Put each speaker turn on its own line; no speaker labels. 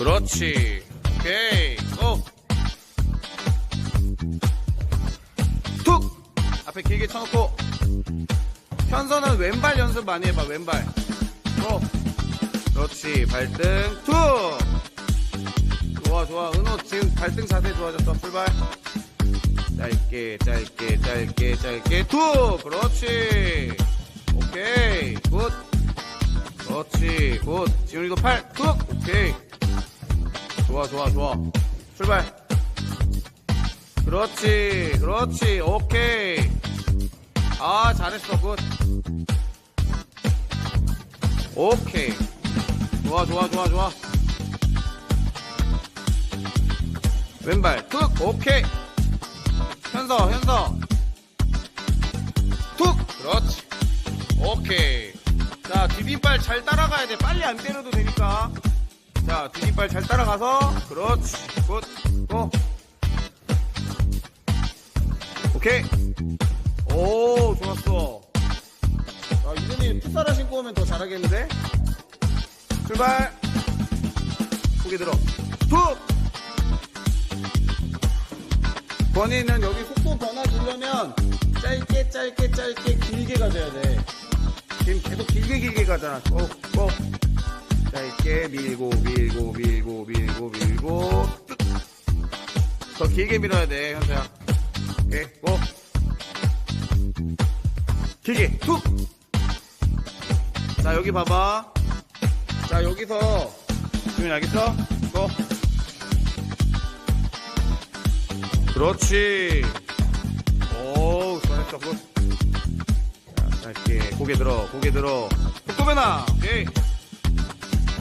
그렇지. 오케이. 고. 툭! 앞에 길게 쳐놓고. 현서는 왼발 연습 많이 해봐, 왼발. 고. 그렇지. 발등 툭! 좋아, 좋아. 은호 지금 발등 자세 좋아졌어. 출발. 짧게, 짧게, 짧게, 짧게. 툭! 그렇지. 오케이. 굿. 그렇지. 굿. 지훈이도 팔. 툭! 오케이. 좋아, 좋아, 좋아. 출발. 그렇지, 그렇지, 오케이. 아, 잘했어, 굿. 오케이. 좋아, 좋아, 좋아, 좋아. 왼발, 툭, 오케이. 현서, 현서. 툭, 그렇지. 오케이. 자, 디딤발 잘 따라가야 돼. 빨리 안 때려도 되니까. 자, 디딤발 잘 따라가서, 그렇지. 굿, 고. 오케이. 오, 좋았어. 아, 이준이 풋살을 신고 오면 더 잘하겠는데? 출발. 고개 들어. 툭! 권이는 여기 속도 변화 주려면 짧게, 짧게, 짧게, 길게 가져야 돼. 지금 계속 길게, 길게 가잖아. 꼭, 꼭. 짧게 밀고, 밀고, 밀고, 밀고, 밀고. 뚝. 더 길게 밀어야 돼, 현서야. 오케이, 고. 길게, 툭! 자, 여기 봐봐. 자, 여기서, 지금 알겠어? 고. 그렇지. 오, 잘했어, 굿. 자, 짧게, 고개 들어, 고개 들어. 변화, 오케이. 오케이.